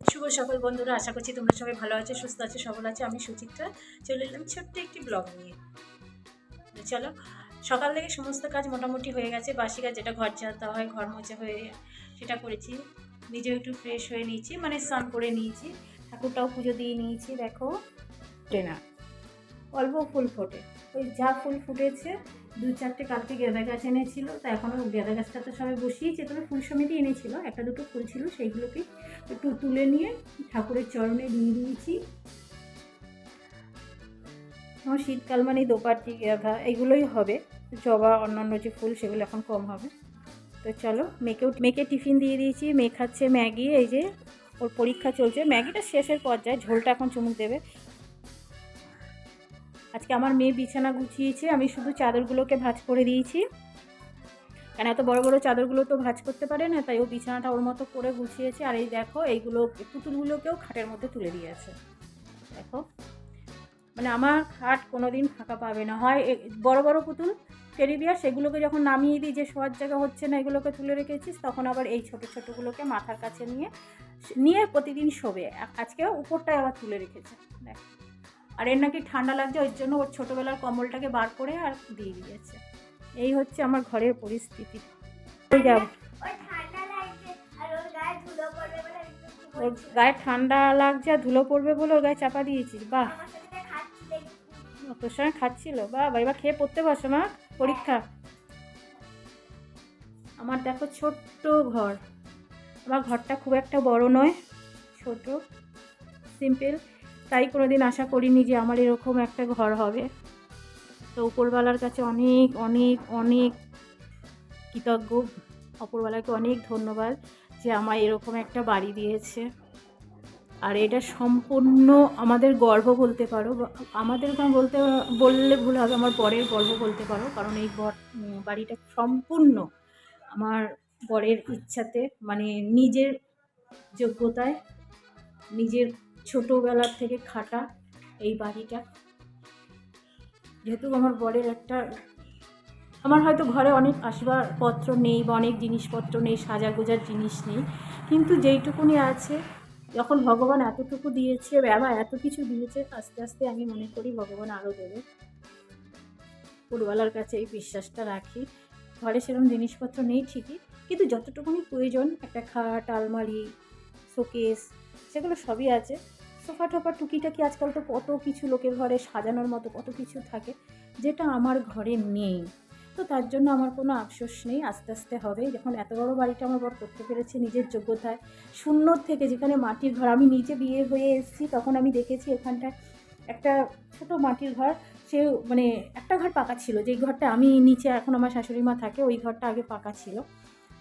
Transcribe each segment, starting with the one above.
শুভ সকল বন্ধুরা, আশা করছি তোমরা সবাই ভালো আছো, সুস্থ আছো, সবল আছো। আমি সুচিত্রা, চলে এলাম ছোট্ট একটি ব্লগ নিয়ে। চলো, সকাল থেকে সমস্ত কাজ মোটামুটি হয়ে গেছে। বাসি কাজ যেটা ঘর ঝাড়তে হয়, ঘর মোছা হয়ে সেটা করেছি। নিজেও একটু ফ্রেশ হয়ে নিয়েছি মানে স্নান করে নিয়েছি। ঠাকুরটাও পুজো দিয়ে নিয়েছি, দেখো। ট্রেনা। অল্প ফুল ফোটে। ওই যা ফুল ফুটেছে, দু চারটে কালকে গেঁদা গাছ এনেছিল, তা এখনও গেঁদা গাছটা তো সবাই বসিয়েছে, তবে ফুল সমিতি এনেছিল, একটা দুটো ফুল ছিল, সেইগুলোকে একটু তুলে নিয়ে ঠাকুরের চরণে দিয়ে দিয়েছি। আমার শীতকাল মানে দোপাটি গাঁদা এগুলোই হবে, জবা, অন্যান্য যে ফুল সেগুলো এখন কম হবে। তো চলো মেয়েকেও মেয়েকে টিফিন দিয়ে দিয়েছি, মেয়ে খাচ্ছে ম্যাগি, এই যে ওর পরীক্ষা চলছে, ম্যাগিটা শেষের পর্যায়ে, ঝোলটা এখন চুমুক দেবে। আজকে আমার মেয়ে বিছানা গুছিয়েছে, আমি শুধু চাদরগুলোকে ভাঁজ করে দিয়েছি। কেন এত বড় বড় চাদরগুলো তো ভাঁজ করতে পারে না, তাই ও বিছানাটা ওর মতো করে গুছিয়েছে। আর এই দেখো, এইগুলো পুতুলগুলোকেও খাটের মধ্যে তুলে দিয়েছে দেখো মানে আমার খাট কোনো দিন ফাঁকা পাবে না। হয় বড় বড় পুতুল টেরি বিয়ার, সেগুলোকে যখন নামিয়ে দিই, যে শোয়ার জায়গা হচ্ছে না, এগুলোকে তুলে রেখেছিস, তখন আবার এই ছোটো ছোটোগুলোকে মাথার কাছে নিয়ে নিয়ে প্রতিদিন শোবে। আজকে উপরটায় আবার তুলে রেখেছে। দেখ। আর এর নাকি ঠান্ডা লাগছে, ওই জন্য ওর ছোটোবেলার কম্বলটাকে বার করে আর দিয়ে দিয়েছে। এই হচ্ছে আমার ঘরের পরিস্থিতি। ওর গায়ে ঠান্ডা লাগছে আর ধুলো পড়বে বলে ওর গায়ে চাপা দিয়েছিস একটু। তোর সঙ্গে খাচ্ছিল বা এবার খেয়ে পড়তে বসো, মা। পরীক্ষা। আমার দেখো ছোট্ট ঘর। আমার ঘরটা খুব একটা বড় নয়, ছোট সিম্পল তাই কোনো দিন আশা করিনি যে আমার এরকম একটা ঘর হবে। তো উপরওয়ালার কাছে অনেক অনেক অনেক কৃতজ্ঞ। অপরওয়ালাকে অনেক ধন্যবাদ যে আমার এরকম একটা বাড়ি দিয়েছে। আর এটা সম্পূর্ণ আমাদের গর্ব বলতে পারো। আমাদের বলতে, বললে ভুল হবে, আমার বরের গর্ব বলতে পারো। কারণ এই ঘর বাড়িটা সম্পূর্ণ আমার বরের ইচ্ছাতে মানে নিজের যোগ্যতায়, নিজের ছোটোবেলার থেকে খাটা এই বাড়িটা। যেহেতু আমার বরের একটা, আমার হয়তো ঘরে অনেক আসবাবপত্র নেই বা অনেক জিনিসপত্র নেই সাজা গোজার জিনিস নেই, কিন্তু যেইটুকুনি আছে, যখন ভগবান এতটুকু দিয়েছে, বাবা এত কিছু দিয়েছে, আস্তে আস্তে আমি মনে করি ভগবান আরও দেবে। ফুটবলার কাছে এই বিশ্বাসটা রাখি। ঘরে সেরকম জিনিসপত্র নেই ঠিকই, কিন্তু যতটুকুনি প্রয়োজন, একটা খাট, আলমারি, শোকেস সেগুলো সবই আছে। সোফা টোফা টুকিটাকি আজকাল তো কত কিছু লোকের ঘরে সাজানোর মতো কত কিছু থাকে, যেটা আমার ঘরে নেই। তো তার জন্য আমার কোনো আফসোস নেই, আস্তে আস্তে হবে। যখন এত বড় বাড়িটা আমার বর করতে পেরেছে নিজের যোগ্যতায়, শূন্য থেকে যেখানে মাটির ঘর, আমি নিজে বিয়ে হয়ে এসেছি, তখন আমি দেখেছি এখানটায় একটা ছোট মাটির ঘর, সে মানে একটা ঘর পাকা ছিল। যেই ঘরটা আমি নিচে এখন আমার শাশুড়ি মা থাকে, ওই ঘরটা আগে পাকা ছিল।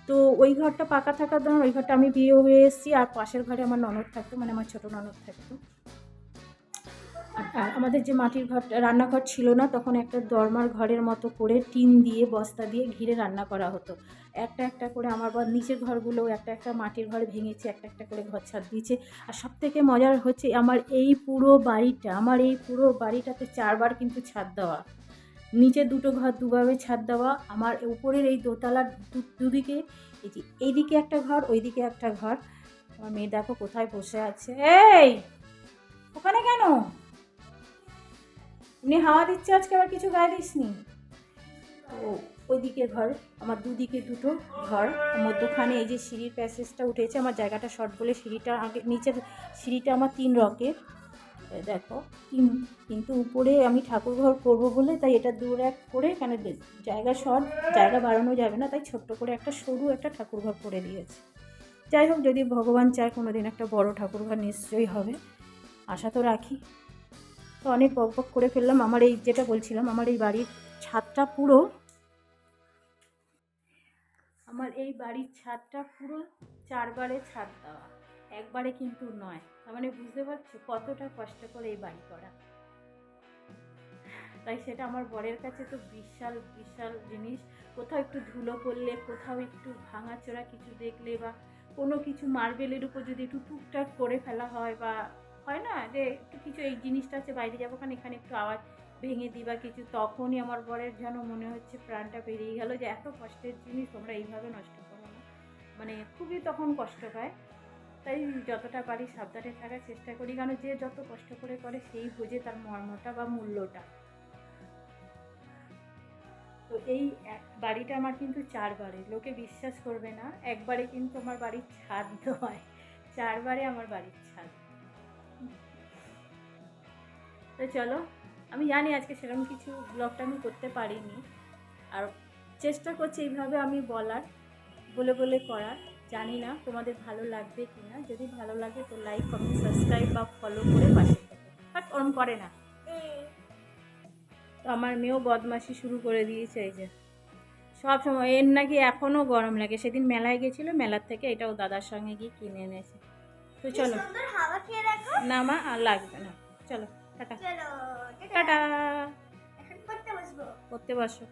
তো ওই ঘরটা পাকা থাকার দরুন ওই ঘরটা আমি বিয়ে হয়ে এসেছি, আর পাশের ঘরে আমার ননদ থাকতো মানে আমার ছোটো ননদ থাকতো। আর- আমাদের যে মাটির ঘর, রান্নাঘর ছিল না, তখন একটা দরমার ঘরের মতো করে টিন দিয়ে, বস্তা দিয়ে ঘিরে রান্না করা হতো। একটা একটা করে আমার বর নিচের ঘরগুলো একটা একটা মাটির ঘর ভেঙেছে, একটা একটা করে ঘর ছাদ দিয়েছে। আর সব থেকে মজার হচ্ছে, আমার এই পুরো বাড়িটা, আমার এই পুরো বাড়িটাতে চারবার কিন্তু ছাদ দেওয়া। নিচে দুটো ঘর দুভাবে ছাদ দেওয়া, আমার উপরের এই দোতলার দুদিকে, এই যে এইদিকে একটা ঘর, ওইদিকে একটা ঘর। আমার মেয়ে দেখো কোথায় বসে আছে। এই, ওখানে কেন? এমনি হাওয়া দিচ্ছে আজকে, আবার কিছু গায়ে দিসনি? তো ওইদিকে ঘর, আমার দুদিকে দুটো ঘর। মধ্যখানে এই যে সিঁড়ির প্যাসেজটা উঠেছে, আমার জায়গাটা শর্ট বলে সিঁড়িটা আগে, নিচের সিঁড়িটা আমার তিন রকের দেখো কিন্তু উপরে আমি ঠাকুর ঘর করব বলে, তাই এটা দূর এক করে কেন জায়গা শর্ট জায়গা বাড়ানো যাবে না, তাই ছোট্ট করে একটা সরু একটা ঠাকুর ঘর করে দিয়েছে। যাই হোক, যদি ভগবান চায় কোনো দিন একটা বড় ঠাকুর ঘর নিশ্চয়ই হবে। আশা তো রাখি। তো অনেক বক বক করে ফেললাম। আমার এই যেটা বলছিলাম, আমার এই বাড়ির ছাদটা পুরো, আমার এই বাড়ির ছাদটা পুরো চারবারে ছাদ দেওয়া। একবারে কিন্তু নয়। তার মানে বুঝতে পারছ কতটা কষ্ট করে এই বাড়ি করা। তাই সেটা আমার বরের কাছে তো বিশাল বিশাল জিনিস। কোথাও একটু ধুলো পড়লে, কোথাও একটু ভাঙাচোরা কিছু দেখলে বা কোনো কিছু মার্বেলের উপর যদি একটু টুকটাক করে ফেলা হয় বা হয় না যে একটু কিছু এই জিনিসটা আছে, বাইরে যাব কারণ এখানে একটু আওয়াজ ভেঙে দিই বা কিছু। তখনই আমার বরের যেন মনে হচ্ছে প্রাণটা বেরিয়ে গেল যে এত কষ্টের জিনিস তোমরা এইভাবে নষ্ট করো না। মানে খুবই তখন কষ্ট পায়। তাই যতটা পারি সাবধানে থাকার চেষ্টা করি, কারণ যে যত কষ্ট করে করে সেই বোঝে তার মর্মটা বা মূল্যটা। তো এই এক বাড়িটা আমার কিন্তু চারবারে, লোকে বিশ্বাস করবে না, একবারে কিন্তু আমার বাড়ির ছাদ নয়, চারবারে আমার বাড়ির ছাদ। তো চলো, আমি জানি আজকে সেরকম কিছু ব্লগটা আমি করতে পারিনি, আর চেষ্টা করছি এইভাবে আমি বলার, বলে বলে করার। জানি না তোমাদের ভালো লাগবে কি না। যদি ভালো লাগে তো লাইক কমেন্ট সাবস্ক্রাইব বা ফলো করে পাশে থাকো। বাট অন করে না। তো আমার মেয়েও বদমাশি শুরু করে দিয়েছে এই যে। সব সময় এর নাকি এখনও গরম লাগে। সেদিন মেলায় গেছিল মেলার থেকে এটাও দাদার সঙ্গে গিয়ে কিনে এনেছে। তো চলো। না মা আর লাগবে না। চলো টাটা। টাটা। করতে বসো।